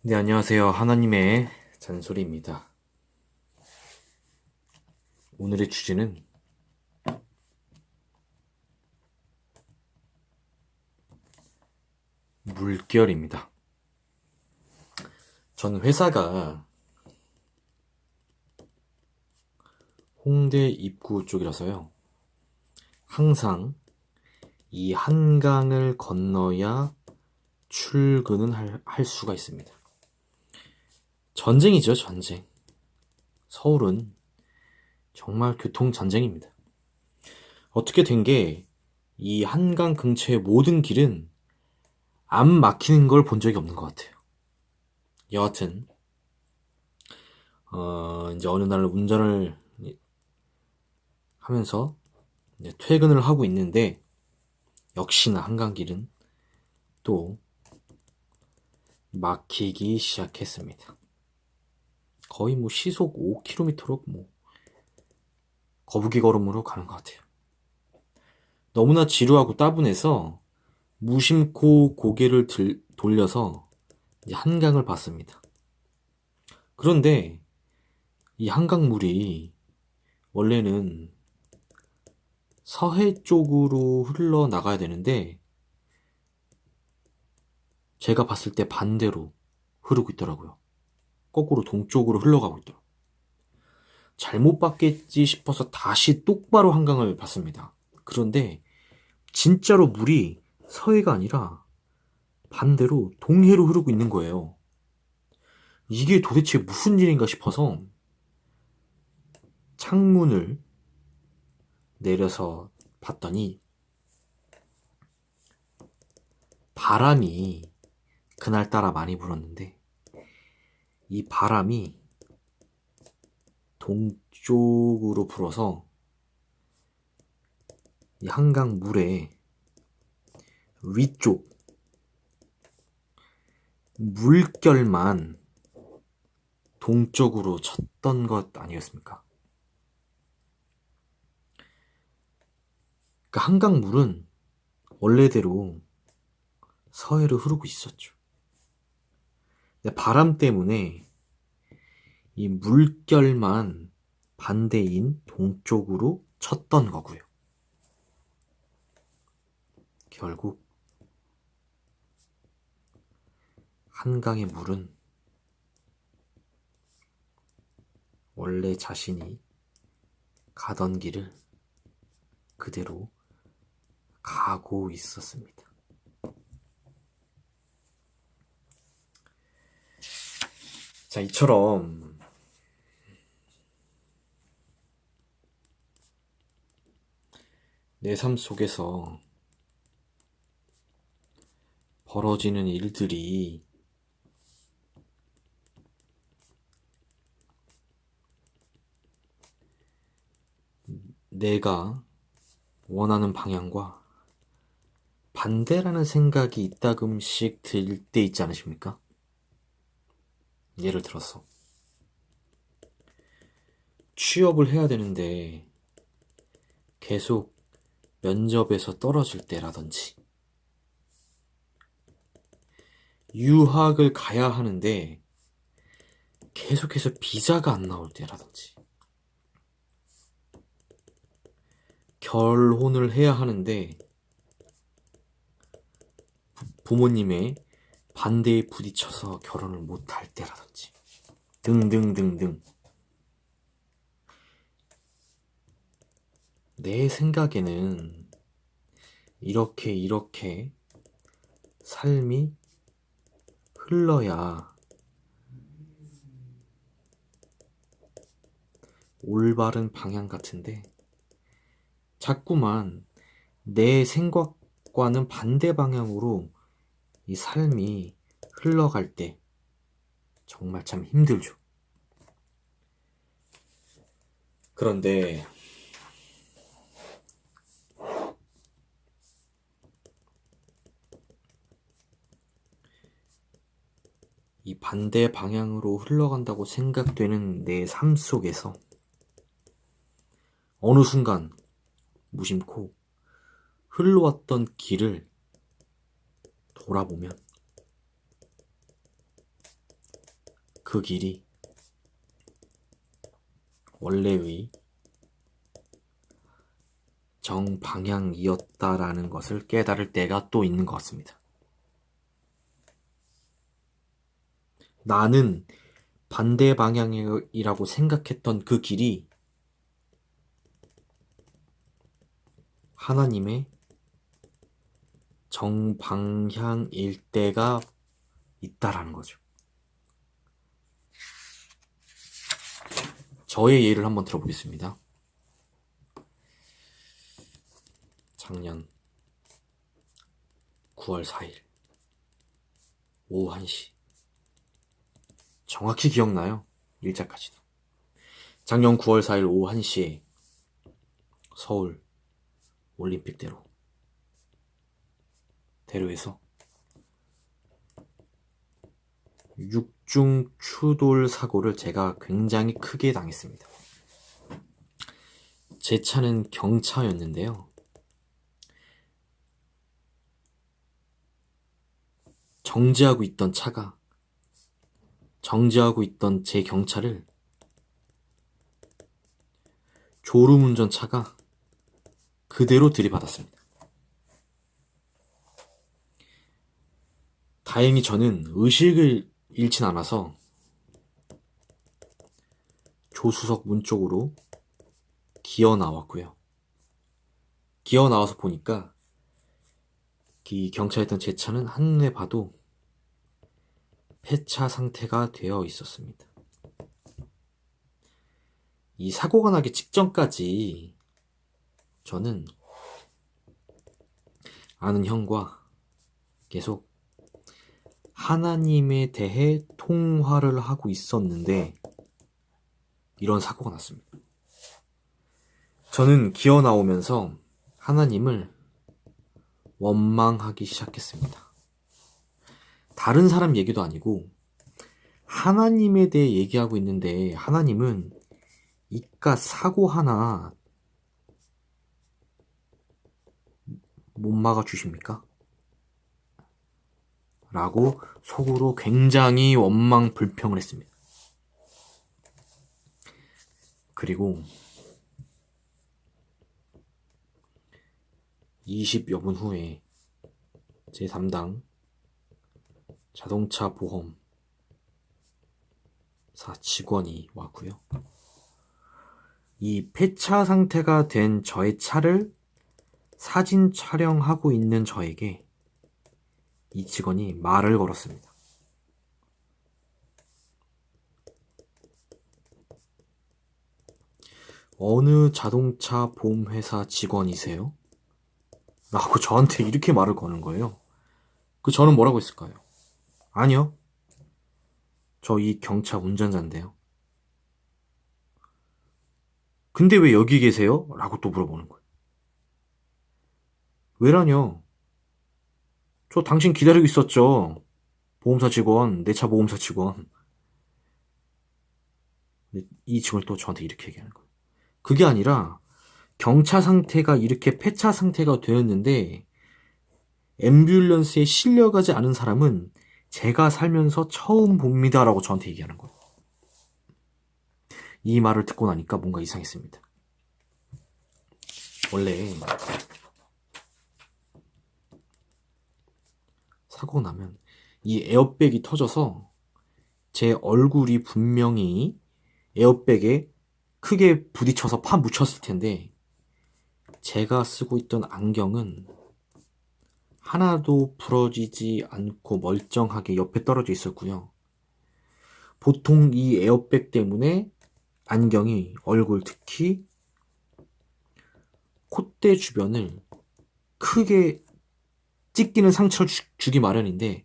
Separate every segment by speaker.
Speaker 1: 네, 안녕하세요. 하나님의 잔소리입니다. 오늘의 주제는 물결입니다. 전 회사가 홍대 입구 쪽이라서요. 항상 이 한강을 건너야 출근은 할, 할 수가 있습니다. 전쟁이죠, 전쟁. 서울은 정말 교통 전쟁입니다. 어떻게 된 게 이 한강 근처의 모든 길은 안 막히는 걸 본 적이 없는 것 같아요. 여하튼 어, 이제 어느 날 운전을 하면서 이제 퇴근을 하고 있는데 역시나 한강길은 또 막히기 시작했습니다. 거의 뭐 시속 5km로 뭐 거북이 걸음으로 가는 것 같아요. 너무나 지루하고 따분해서 무심코 고개를 들, 돌려서 한강을 봤습니다. 그런데 이 한강물이 원래는 서해 쪽으로 흘러나가야 되는데 제가 봤을 때 반대로 흐르고 있더라고요. 거꾸로 동쪽으로 흘러가고 있더라고요. 잘못 봤겠지 싶어서 다시 똑바로 한강을 봤습니다. 그런데 진짜로 물이 서해가 아니라 반대로 동해로 흐르고 있는 거예요. 이게 도대체 무슨 일인가 싶어서 창문을 내려서 봤더니 바람이 그날따라 많이 불었는데 이 바람이 동쪽으로 불어서 이 한강 물에 위쪽 물결만 동쪽으로 쳤던 것 아니었습니까? 그 한강 물은 원래대로 서해로 흐르고 있었죠. 바람 때문에 이 물결만 반대인 동쪽으로 쳤던 거고요. 결국 한강의 물은 원래 자신이 가던 길을 그대로 가고 있었습니다. 자, 이처럼 내 삶 속에서 벌어지는 일들이 내가 원하는 방향과 반대라는 생각이 이따금씩 들 때 있지 않으십니까? 예를 들어서 취업을 해야 되는데 계속 면접에서 떨어질 때라든지 유학을 가야 하는데 계속해서 비자가 안 나올 때라든지 결혼을 해야 하는데 부모님의 반대에 부딪혀서 결혼을 못할 때라든지. 등등등등. 내 생각에는 이렇게 이렇게 삶이 흘러야 올바른 방향 같은데 자꾸만 내 생각과는 반대 방향으로 이 삶이 흘러갈 때 정말 참 힘들죠. 그런데 이 반대 방향으로 흘러간다고 생각되는 내 삶 속에서 어느 순간 무심코 흘러왔던 길을 돌아보면 그 길이 원래의 정방향이었다라는 것을 깨달을 때가 또 있는 것 같습니다. 나는 반대 방향이라고 생각했던 그 길이 하나님의 정방향일 때가 있다라는 거죠. 저의 예를 한번 들어보겠습니다. 작년 9월 4일 오후 1시 정확히 기억나요. 일자까지도. 작년 9월 4일 오후 1시에 서울 올림픽대로 대로에서 육중 추돌 사고를 제가 굉장히 크게 당했습니다. 제 차는 경차였는데요. 정지하고 있던 차가 정지하고 있던 제 경차를 졸음운전 차가 그대로 들이받았습니다. 다행히 저는 의식을 잃진 않아서 조수석 문 쪽으로 기어 나왔고요. 기어 나와서 보니까 이 경차였던 제 차는 한눈에 봐도 폐차 상태가 되어 있었습니다. 이 사고가 나기 직전까지 저는 아는 형과 계속 하나님에 대해 통화를 하고 있었는데 이런 사고가 났습니다. 저는 기어 나오면서 하나님을 원망하기 시작했습니다. 다른 사람 얘기도 아니고 하나님에 대해 얘기하고 있는데 하나님은 이깟 사고 하나 못 막아 주십니까? 라고 속으로 굉장히 원망 불평을 했습니다. 그리고 20여 분 후에 제 담당 자동차 보험 사 직원이 왔고요. 이 폐차 상태가 된 저의 차를 사진 촬영하고 있는 저에게 이 직원이 말을 걸었습니다. 어느 자동차 보험회사 직원이세요? 라고 저한테 이렇게 말을 거는 거예요. 그 저는 뭐라고 했을까요? 아니요. 저 이 경차 운전자인데요. 근데 왜 여기 계세요? 라고 또 물어보는 거예요. 왜라뇨? 저 당신 기다리고 있었죠. 보험사 직원, 내 차 보험사 직원. 이 직원이 또 저한테 이렇게 얘기하는 거예요. 그게 아니라 경차 상태가 이렇게 폐차 상태가 되었는데 앰뷸런스에 실려가지 않은 사람은 제가 살면서 처음 봅니다라고 저한테 얘기하는 거예요. 이 말을 듣고 나니까 뭔가 이상했습니다. 원래 사고 나면 이 에어백이 터져서 제 얼굴이 분명히 에어백에 크게 부딪혀서 파 묻혔을 텐데 제가 쓰고 있던 안경은 하나도 부러지지 않고 멀쩡하게 옆에 떨어져 있었고요. 보통 이 에어백 때문에 안경이 얼굴 특히 콧대 주변을 크게 찢기는 상처를 주, 주기 마련인데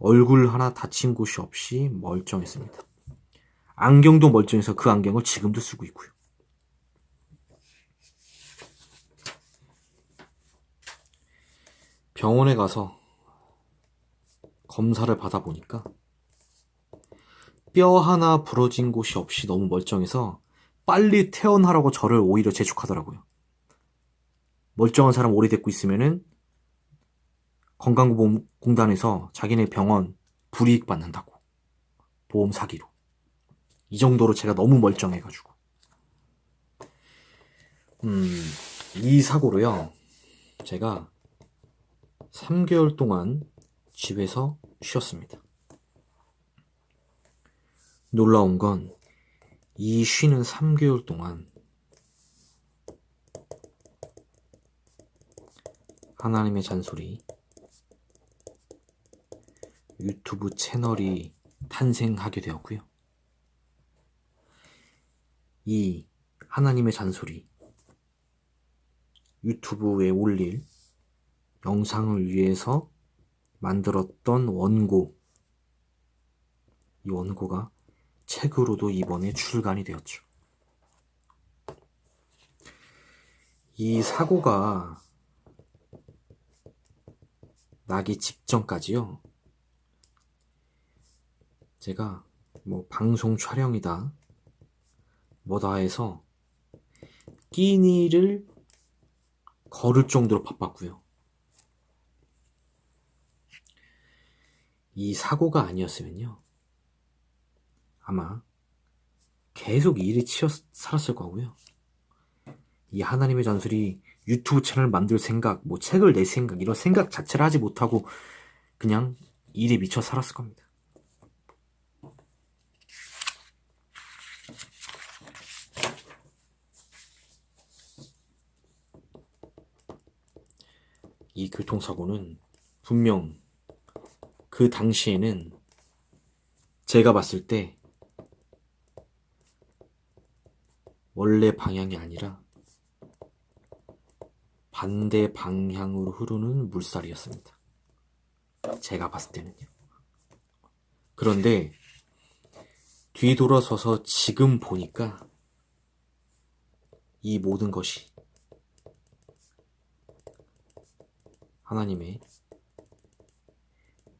Speaker 1: 얼굴 하나 다친 곳이 없이 멀쩡했습니다. 안경도 멀쩡해서 그 안경을 지금도 쓰고 있고요. 병원에 가서 검사를 받아보니까 뼈 하나 부러진 곳이 없이 너무 멀쩡해서 빨리 퇴원하라고 저를 오히려 재촉하더라고요. 멀쩡한 사람 오래 데리고 있으면은 건강보험공단에서 자기네 병원 불이익 받는다고. 보험 사기로. 이 정도로 제가 너무 멀쩡해가지고. 음, 이 사고로요. 제가 3개월 동안 집에서 쉬었습니다. 놀라운 건 이 쉬는 3개월 동안 하나님의 잔소리 유튜브 채널이 탄생하게 되었고요. 이 하나님의 잔소리 유튜브에 올릴 영상을 위해서 만들었던 원고 이 원고가 책으로도 이번에 출간이 되었죠. 이 사고가 나기 직전까지요. 제가 뭐 방송 촬영이다 뭐다 해서 끼니를 걸을 정도로 바빴고요. 이 사고가 아니었으면요. 아마 계속 일에 치여 살았을 거고요. 이 하나님의 잔소리 유튜브 채널 만들 생각, 뭐 책을 낼 생각, 이런 생각 자체를 하지 못하고 그냥 일에 미쳐 살았을 겁니다. 이 교통사고는 분명 그 당시에는 제가 봤을 때 원래 방향이 아니라 반대 방향으로 흐르는 물살이었습니다. 제가 봤을 때는요. 그런데 뒤돌아서서 지금 보니까 이 모든 것이 하나님의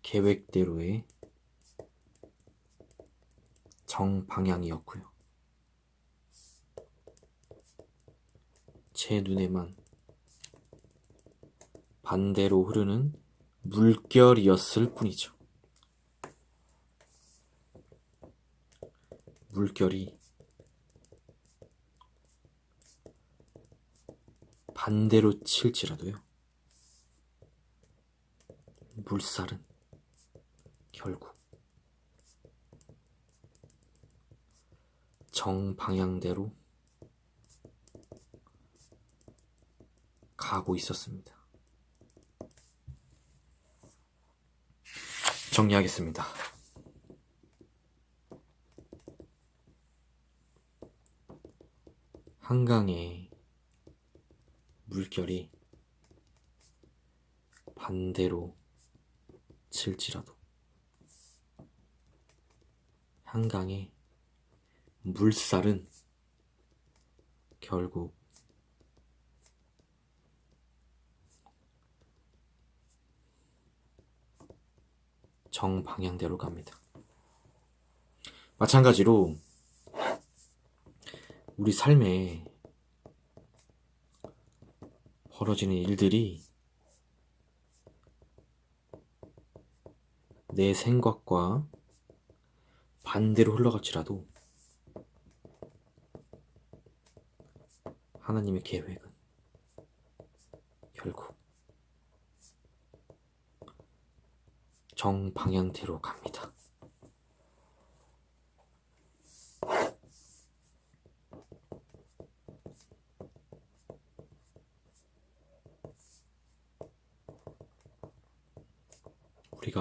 Speaker 1: 계획대로의 정방향이었고요. 제 눈에만 반대로 흐르는 물결이었을 뿐이죠. 물결이 반대로 칠지라도요. 물살은 결국 정방향대로 가고 있었습니다. 정리하겠습니다. 한강의 물결이 반대로 칠지라도 한강의 물살은 결국 정방향대로 갑니다. 마찬가지로 우리 삶에 벌어지는 일들이 내 생각과 반대로 흘러갈지라도 하나님의 계획은 결국 정방향대로 갑니다.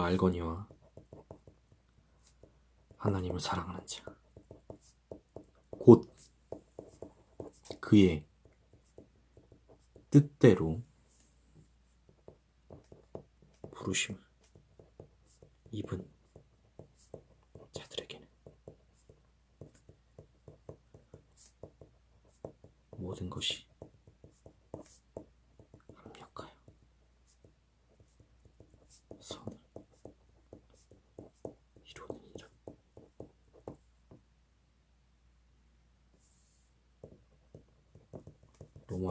Speaker 1: 알거니와 하나님을 사랑하는 자, 곧 그의 뜻대로 부르심을 입은 자들에게는 모든 것이 합력하여 선을 이루느니라.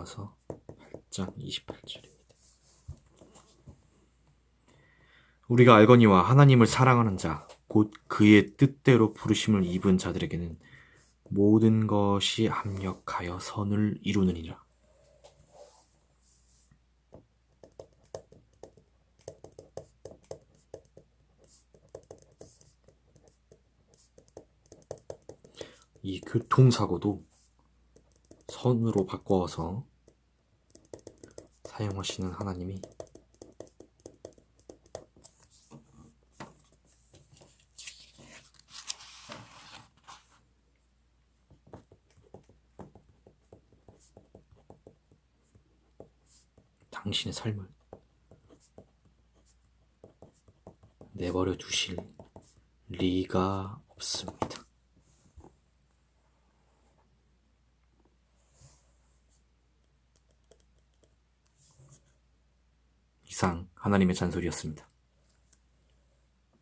Speaker 1: 로마서 8장 28절입니다. 우리가 알거니와 하나님을 사랑하는 자, 곧 그의 뜻대로 부르심을 입은 자들에게는 모든 것이 합력하여 선을 이루느니라. 이 교통사고도 선으로 바꿔서 사용하시는 하나님이 당신의 삶을 내버려 두실 리가 없습니다. 이상 하나님의 잔소리였습니다.